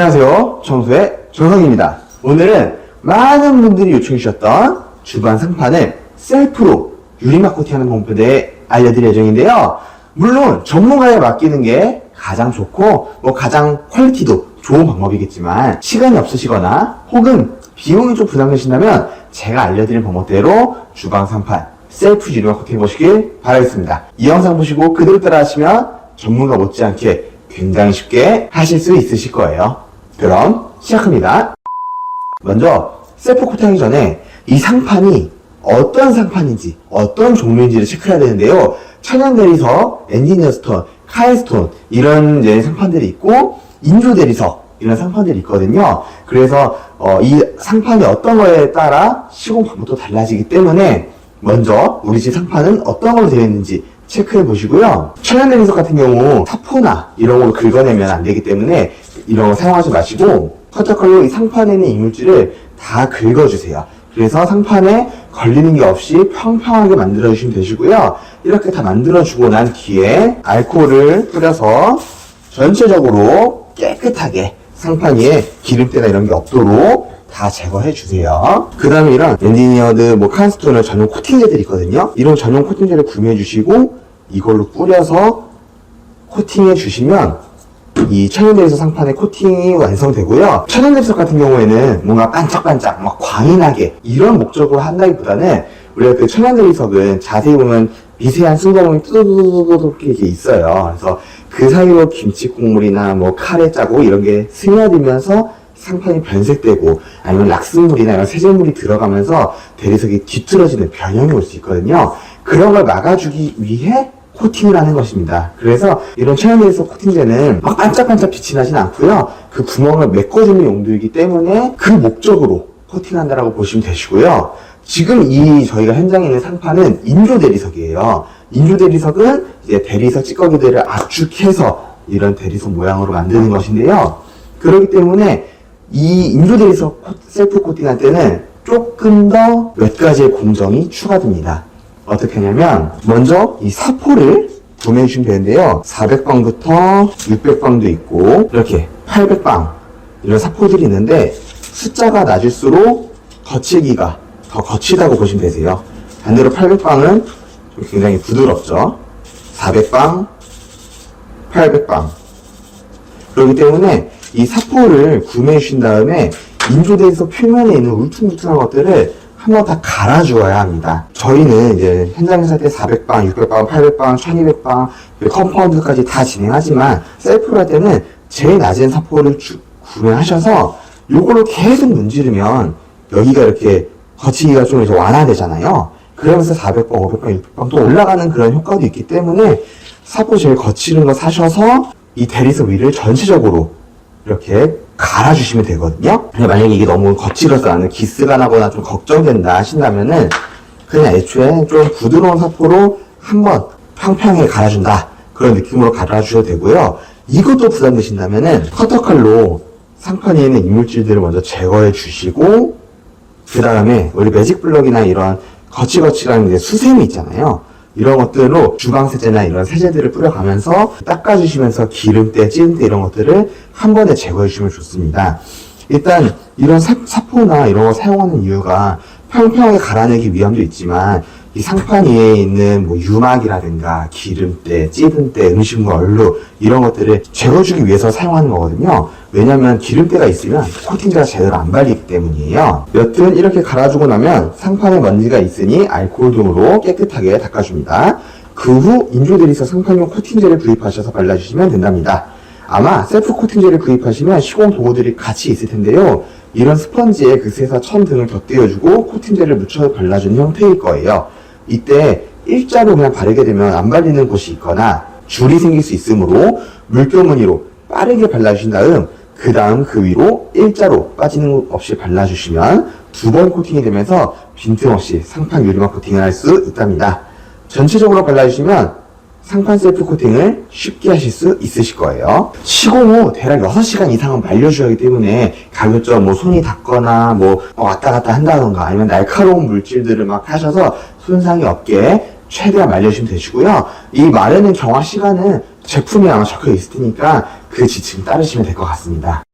안녕하세요. 청소의 정성입니다. 오늘은 많은 분들이 요청해 주셨던 주방 상판을 셀프로 유리막 코팅하는 방법에 대해 알려드릴 예정인데요. 물론 전문가에 맡기는 게 가장 좋고 뭐 가장 퀄리티도 좋은 방법이겠지만 시간이 없으시거나 혹은 비용이 좀 부담되신다면 제가 알려드린 방법대로 주방 상판 셀프 유리막 코팅 해 보시길 바라겠습니다. 이 영상 보시고 그대로 따라 하시면 전문가 못지않게 굉장히 쉽게 하실 수 있으실 거예요. 그럼 시작합니다. 먼저 셀프 코팅하기 전에 이 상판이 어떤 상판인지 어떤 종류인지를 체크해야 되는데요. 천연 대리석, 엔지니어 스톤, 카일 스톤 이런 이제 상판들이 있고 인조 대리석 이런 상판들이 있거든요. 그래서 어, 이 상판이 어떤 거에 따라 시공 방법도 달라지기 때문에 먼저 우리 집 상판은 어떤 걸로 되어 있는지 체크해 보시고요. 천연 대리석 같은 경우 사포나 이런 걸로 긁어내면 안 되기 때문에 이런 거 사용하지 마시고 커터칼로 이 상판에 있는 이물질을 다 긁어주세요. 그래서 상판에 걸리는 게 없이 평평하게 만들어주시면 되시고요. 이렇게 다 만들어주고 난 뒤에 알코올을 뿌려서 전체적으로 깨끗하게 상판 위에 기름때나 이런 게 없도록 다 제거해 주세요. 그 다음에 이런 엔지니어드 뭐 칸스톤을 전용 코팅제들이 있거든요. 이런 전용 코팅제를 구매해 주시고 이걸로 뿌려서 코팅해 주시면 이 천연대리석 상판의 코팅이 완성되고요. 천연대리석 같은 경우에는 뭔가 반짝반짝 막 광이 나게 이런 목적으로 한다기보다는 우리가 그 천연대리석은 자세히 보면 미세한 순거문이 뚜두두두두 이렇게 있어요. 그래서 그 사이로 김치 국물이나 뭐 카레 짜고 이런 게 스며들면서 상판이 변색되고 아니면 락스물이나 이런 세제물이 들어가면서 대리석이 뒤틀어지는 변형이 올 수 있거든요. 그런 걸 막아주기 위해 코팅을 하는 것입니다. 그래서 이런 천연대리석 코팅제는 막 반짝반짝 빛이 나진 않고요. 그 구멍을 메꿔주는 용도이기 때문에 그 목적으로 코팅한다라고 보시면 되시고요. 지금 이 저희가 현장에 있는 상판은 인조 대리석이에요. 인조 대리석은 이제 대리석 찌꺼기들을 압축해서 이런 대리석 모양으로 만드는 것인데요. 그렇기 때문에 이 인조 대리석 코- 셀프 코팅할 때는 조금 더 몇 가지의 공정이 추가됩니다. 어떻게 하냐면 먼저 이 사포를 구매해 주시면 되는데요. 400방부터 600방도 있고 이렇게 800방 이런 사포들이 있는데 숫자가 낮을수록 거치기가 더 거치다고 보시면 되세요. 반대로 800방은 굉장히 부드럽죠. 400방, 800방. 그렇기 때문에 이 사포를 구매해 주신 다음에 인조대에서 표면에 있는 울퉁불퉁한 것들을 한 번 다 갈아주어야 합니다. 저희는 이제 현장에서 할때 400방, 600방, 800방, 1200방, 컴파운드까지 다 진행하지만 셀프로 할 때는 제일 낮은 사포를 주- 구매하셔서 요걸로 계속 문지르면 여기가 이렇게 거치기가 좀 이제 완화되잖아요. 그러면서 400방, 500방, 600방 또 올라가는 그런 효과도 있기 때문에 사포 제일 거치는 거 사셔서 이 대리석 위를 전체적으로 이렇게 갈아주시면 되거든요. 만약에 이게 너무 거칠어서 나는 기스가 나거나 좀 걱정된다 하신다면은 그냥 애초에 좀 부드러운 사포로 한번 평평하게 갈아준다. 그런 느낌으로 갈아주셔도 되고요. 이것도 부담되신다면은 커터칼로 상판에 있는 이물질들을 먼저 제거해 주시고 그 다음에 우리 매직 블럭이나 이런 거칠거칠한 이제 수세미 있잖아요. 이런 것들로 주방 세제나 이런 세제들을 뿌려가면서 닦아주시면서 기름때, 찌름때 이런 것들을 한 번에 제거해 주시면 좋습니다. 일단 이런 사, 사포나 이런 거 사용하는 이유가 평평하게 갈아내기 위함도 있지만 이 상판 위에 있는 뭐 유막이라든가 기름때, 찌든때, 음식물 얼룩 이런 것들을 제거해주기 위해서 사용하는 거거든요. 왜냐면 기름때가 있으면 코팅제가 제대로 안 발리기 때문이에요. 여튼 이렇게 갈아주고 나면 상판에 먼지가 있으니 알코올 등으로 깨끗하게 닦아줍니다. 그 후 인조대리석 상판용 코팅제를 구입하셔서 발라주시면 된답니다. 아마 셀프 코팅제를 구입하시면 시공 도구들이 같이 있을 텐데요. 이런 스펀지에 그새사 천 등을 덧대어주고 코팅제를 묻혀 발라주는 형태일 거예요. 이때 일자로 그냥 바르게 되면 안 발리는 곳이 있거나 줄이 생길 수 있으므로 물결무늬로 빠르게 발라주신 다음 그 다음 그 위로 일자로 빠지는 것 없이 발라주시면 두 번 코팅이 되면서 빈틈없이 상판 유리막 코팅을 할 수 있답니다. 전체적으로 발라주시면 상판 셀프 코팅을 쉽게 하실 수 있으실 거예요. 시공 후 대략 6시간 이상은 말려줘야 하기 때문에 가급적 뭐 손이 닿거나 뭐 왔다 갔다 한다던가 아니면 날카로운 물질들을 막 하셔서 손상이 없게 최대한 말려주시면 되시고요. 이 마르는 경화 시간은 제품에 아마 적혀 있을 테니까 그 지침 따르시면 될 것 같습니다.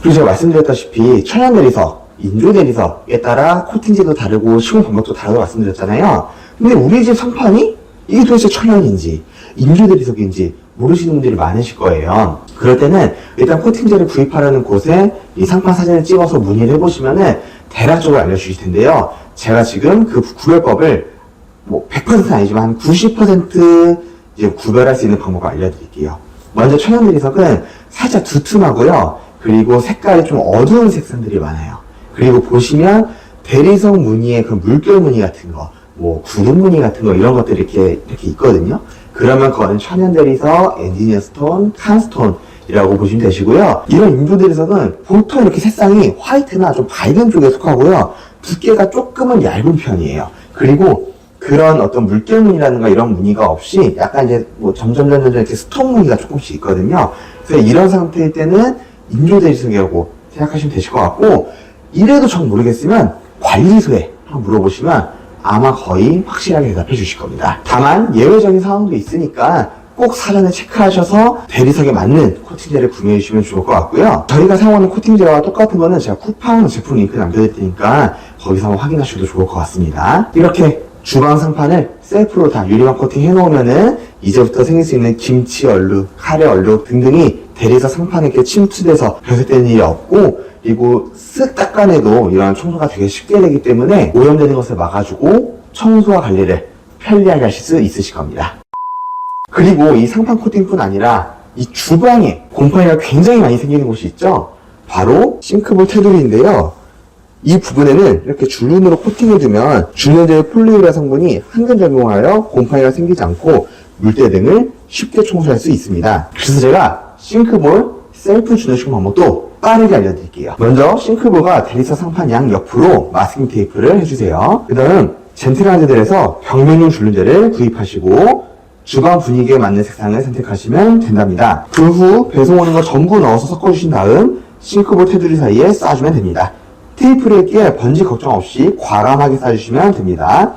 그리고 제가 말씀드렸다시피 천연 대리석, 인조 대리석에 따라 코팅제도 다르고 시공 방법도 다르다고 말씀드렸잖아요. 근데 우리 집 상판이 이게 도대체 천연인지 인조 대리석인지 모르시는 분들이 많으실 거예요. 그럴 때는 일단 코팅제를 구입하려는 곳에 이 상판 사진을 찍어서 문의를 해보시면은 대략적으로 알려주실 텐데요. 제가 지금 그 구별법을 뭐 100%는 아니지만 한90% 이제 구별할 수 있는 방법을 알려드릴게요. 먼저 천연 대리석은 살짝 두툼하고요. 그리고 색깔이 좀 어두운 색상들이 많아요. 그리고 보시면 대리석 무늬에 그 물결 무늬 같은 거, 뭐 구름 무늬 같은 거 이런 것들이 이렇게 이렇게 있거든요. 그러면 그거는 천연 대리석, 엔지니어 스톤, 칸스톤 이라고 보시면 되시고요. 이런 인조 대리석은 보통 이렇게 색상이 화이트나 좀 밝은 쪽에 속하고요. 두께가 조금은 얇은 편이에요. 그리고 그런 어떤 물결 무늬라든가 이런 무늬가 없이 약간 이제 뭐 점점 점점 이렇게 스톤 무늬가 조금씩 있거든요. 그래서 이런 상태일 때는 인조 대리석이라고 생각하시면 되실 것 같고 이래도 정 모르겠으면 관리소에 한번 물어보시면 아마 거의 확실하게 대답해 주실 겁니다. 다만 예외적인 상황도 있으니까 꼭 사전에 체크하셔서 대리석에 맞는 코팅제를 구매해 주시면 좋을 것 같고요. 저희가 사용하는 코팅제와 똑같은 거는 제가 쿠팡 제품 링크 남겨드릴 테니까 거기서 한번 확인하셔도 좋을 것 같습니다. 이렇게 주방 상판을 셀프로 다 유리막 코팅 해놓으면은 이제부터 생길 수 있는 김치 얼룩, 카레 얼룩 등등이 대리석 상판에 이렇게 침투돼서 변색되는 일이 없고 그리고 쓱 닦아내도 이런 청소가 되게 쉽게 되기 때문에 오염되는 것을 막아주고 청소와 관리를 편리하게 하실 수 있으실 겁니다. 그리고 이 상판 코팅뿐 아니라 이 주방에 곰팡이가 굉장히 많이 생기는 곳이 있죠. 바로 싱크볼 테두리인데요. 이 부분에는 이렇게 줄눈으로 코팅해 두면 줄눈의 폴리우레 성분이 항균 작용하여 곰팡이가 생기지 않고 물때 등을 쉽게 청소할 수 있습니다. 그래서 제가 싱크볼 셀프 주내식 방법도 빠르게 알려드릴게요. 먼저 싱크볼과 대리석 상판 양 옆으로 마스킹 테이프를 해주세요. 그 다음 젠틀한 제들에서 벽면용 줄눈제를 구입하시고 주방 분위기에 맞는 색상을 선택하시면 된답니다. 그 후 배송 오는 거 전부 넣어서 섞어주신 다음 싱크볼 테두리 사이에 쌓아주면 됩니다. 테이프를 끼에 번지 걱정 없이 과감하게 쌓아주시면 됩니다.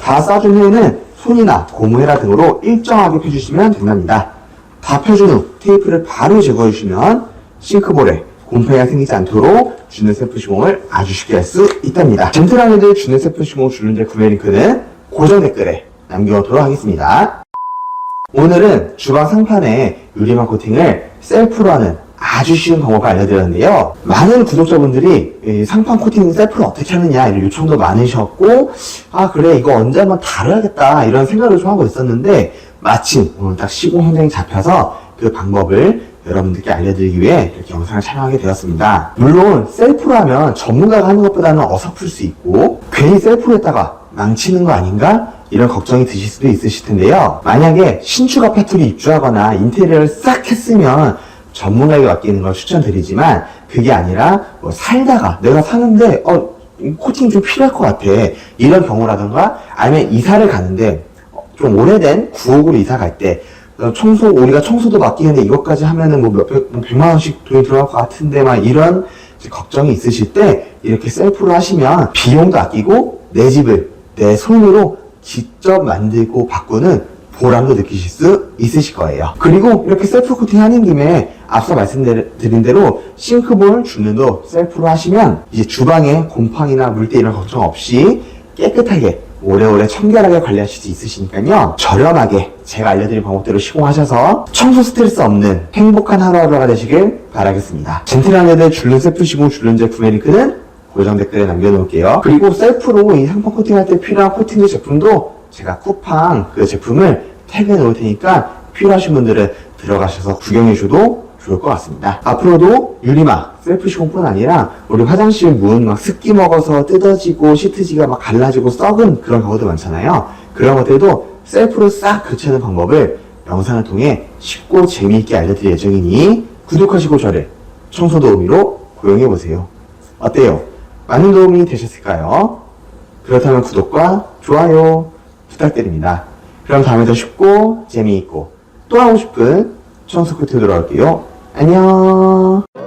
다 쌓아준 후에는 손이나 고무헤라 등으로 일정하게 펴주시면 된답니다. 다 펴준 후 테이프를 바로 제거해주시면 싱크볼에 곰팡이가 생기지 않도록 주는 세프 시공을 아주 쉽게 할 수 있답니다. 젠틀하게들 주는 세프 시공 줄눈제 구매 링크는 고정 댓글에 남겨놓도록 하겠습니다. 오늘은 주방 상판에 유리막 코팅을 셀프로 하는 아주 쉬운 방법을 알려드렸는데요. 많은 구독자분들이 이 상판 코팅 셀프를 어떻게 하느냐 이런 요청도 많으셨고 아 그래 이거 언제 한번 다뤄야겠다 이런 생각을 좀 하고 있었는데 마침 오늘 딱 시공 현장이 잡혀서 그 방법을 여러분들께 알려드리기 위해 이렇게 영상을 촬영하게 되었습니다. 물론 셀프로 하면 전문가가 하는 것보다는 어설플 수 있고 괜히 셀프로 했다가 망치는 거 아닌가? 이런 걱정이 드실 수도 있으실 텐데요. 만약에 신축 아파트로 입주하거나 인테리어를 싹 했으면 전문가에게 맡기는 걸 추천드리지만 그게 아니라 뭐 살다가 내가 사는데 어 코팅 좀 필요할 것 같아. 이런 경우라든가 아니면 이사를 가는데 어, 좀 오래된 구옥으로 이사 갈 때 청소 우리가 청소도 맡기는데 이것까지 하면은 뭐 몇백 뭐 백만 원씩 돈이 들어갈 것 같은데 막 이런 걱정이 있으실 때 이렇게 셀프로 하시면 비용도 아끼고 내 집을 내 손으로 직접 만들고 바꾸는 보람도 느끼실 수 있으실 거예요. 그리고 이렇게 셀프 코팅 하는 김에 앞서 말씀드린 대로 싱크볼 줄눈도 셀프로 하시면 이제 주방에 곰팡이나 물때 이런 걱정 없이 깨끗하게 오래오래 청결하게 관리하실 수 있으시니까요. 저렴하게 제가 알려드린 방법대로 시공하셔서 청소 스트레스 없는 행복한 하루하루가 되시길 바라겠습니다. 젠틀한 애들 줄눈 셀프 시공 줄눈제 구매 링크는 고정 댓글에 남겨놓을게요. 그리고 셀프로 이 상품 코팅할 때 필요한 코팅제 제품도 제가 쿠팡 그 제품을 태그해 놓을 테니까 필요하신 분들은 들어가셔서 구경해 줘도 좋을 것 같습니다. 앞으로도 유리막, 셀프 시공뿐 아니라 우리 화장실 문 막 습기 먹어서 뜯어지고 시트지가 막 갈라지고 썩은 그런 경우도 많잖아요. 그런 것들도 셀프로 싹 교체하는 방법을 영상을 통해 쉽고 재미있게 알려드릴 예정이니 구독하시고 저를 청소 도우미로 고용해 보세요. 어때요? 많은 도움이 되셨을까요? 그렇다면 구독과 좋아요 부탁드립니다. 그럼 다음에 더 쉽고 재미있고 또 하고 싶은 청소 코트 들어갈게요. 안녕.